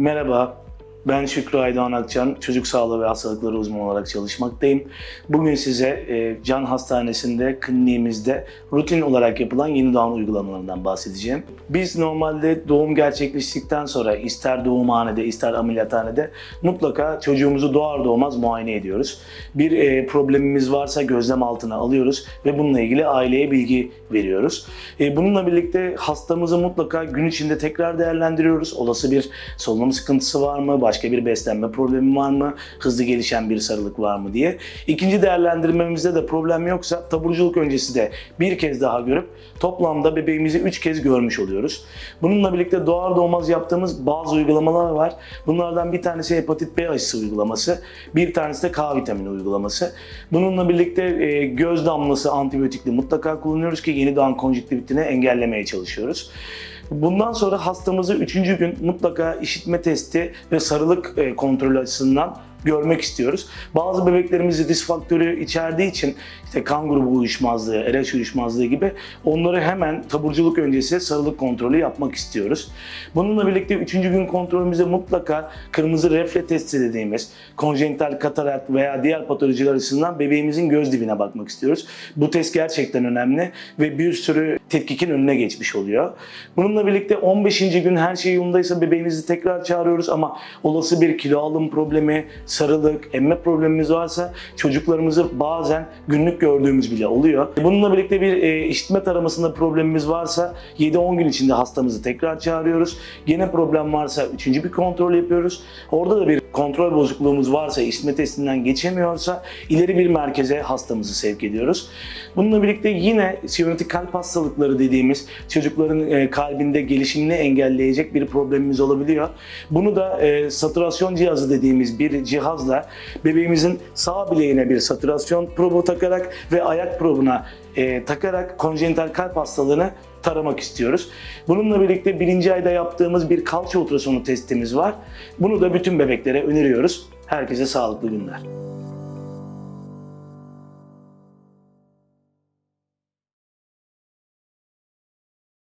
Merhaba, ben Şükrü Aydoğan Akçan, çocuk sağlığı ve hastalıkları uzmanı olarak çalışmaktayım. Bugün size e, Can Hastanesi'nde, kliniğimizde rutin olarak yapılan yeni doğum uygulamalarından bahsedeceğim. Biz normalde doğum gerçekleştikten sonra ister doğumhanede, ister ameliyathanede mutlaka çocuğumuzu doğar doğmaz muayene ediyoruz. Bir e, problemimiz varsa gözlem altına alıyoruz ve bununla ilgili aileye bilgi veriyoruz. E, bununla birlikte hastamızı mutlaka gün içinde tekrar değerlendiriyoruz. Olası bir solunum sıkıntısı var mı? Başka bir beslenme problemi var mı? Hızlı gelişen bir sarılık var mı diye. İkinci değerlendirmemizde de problem yoksa taburculuk öncesi de bir kez daha görüp toplamda bebeğimizi üç kez görmüş oluyoruz. Bununla birlikte doğar doğmaz yaptığımız bazı uygulamalar var. Bunlardan bir tanesi hepatit B aşısı uygulaması, bir tanesi de K vitamini uygulaması. Bununla birlikte e, göz damlası antibiyotikli mutlaka kullanıyoruz ki yeni doğan konjüktivitini engellemeye çalışıyoruz. Bundan sonra hastamızı 3. gün mutlaka işitme testi ve sarılık e, kontrolü açısından görmek istiyoruz. Bazı bebeklerimizde dis faktörü içerdiği için işte kan grubu uyuşmazlığı, RH uyuşmazlığı gibi onları hemen taburculuk öncesi sarılık kontrolü yapmak istiyoruz. Bununla birlikte 3. gün kontrolümüzde mutlaka kırmızı refle testi dediğimiz konjenital katarakt veya diğer patolojiler açısından bebeğimizin göz dibine bakmak istiyoruz. Bu test gerçekten önemli ve bir sürü tetkikin önüne geçmiş oluyor. Bununla birlikte 15. gün her şey yolundaysa bebeğimizi tekrar çağırıyoruz ama olası bir kilo alım problemi, sarılık, emme problemimiz varsa çocuklarımızı bazen günlük gördüğümüz bile oluyor. Bununla birlikte bir e, işitme taramasında problemimiz varsa 7-10 gün içinde hastamızı tekrar çağırıyoruz. Gene problem varsa üçüncü bir kontrol yapıyoruz. Orada da bir kontrol bozukluğumuz varsa, işitme testinden geçemiyorsa ileri bir merkeze hastamızı sevk ediyoruz. Bununla birlikte yine siyonetik kalp hastalıkları dediğimiz çocukların e, kalbinde gelişimini engelleyecek bir problemimiz olabiliyor. Bunu da e, saturasyon cihazı dediğimiz bir cihazla bebeğimizin sağ bileğine bir saturasyon probu takarak ve ayak probuna e, takarak konjenital kalp hastalığını taramak istiyoruz. Bununla birlikte birinci ayda yaptığımız bir kalça ultrasonu testimiz var. Bunu da bütün bebeklere öneriyoruz. Herkese sağlıklı günler.